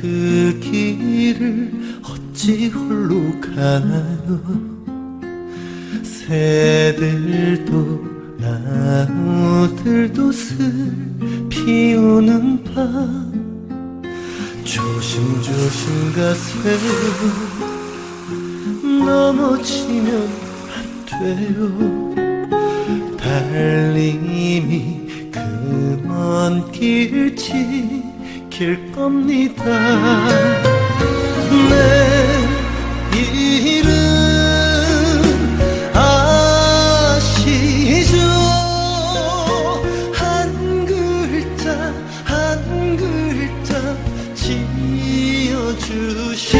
긴그 길을 어찌 홀로 가요 새들도 나무들도 슬 피 우는 밤. 조심조심 가세요. 넘어지면 안 돼요. 달님이 그먼 길지 킬 겁니다. 내 이름 아시죠? 한 글자 한 글자 지어주신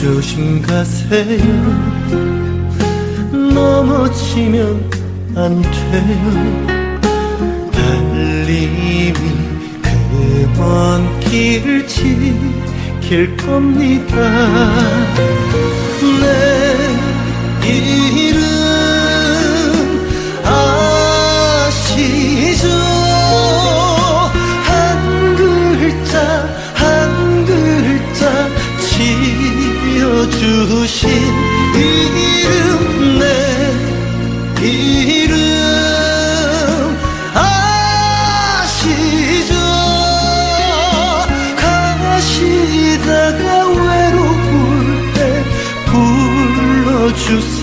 조심조심 가세요. 넘어지면 안 돼요. 달님이 그 먼 길을 지킬 겁니다. 내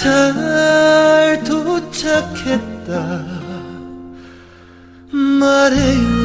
잘 도착했다. 말해요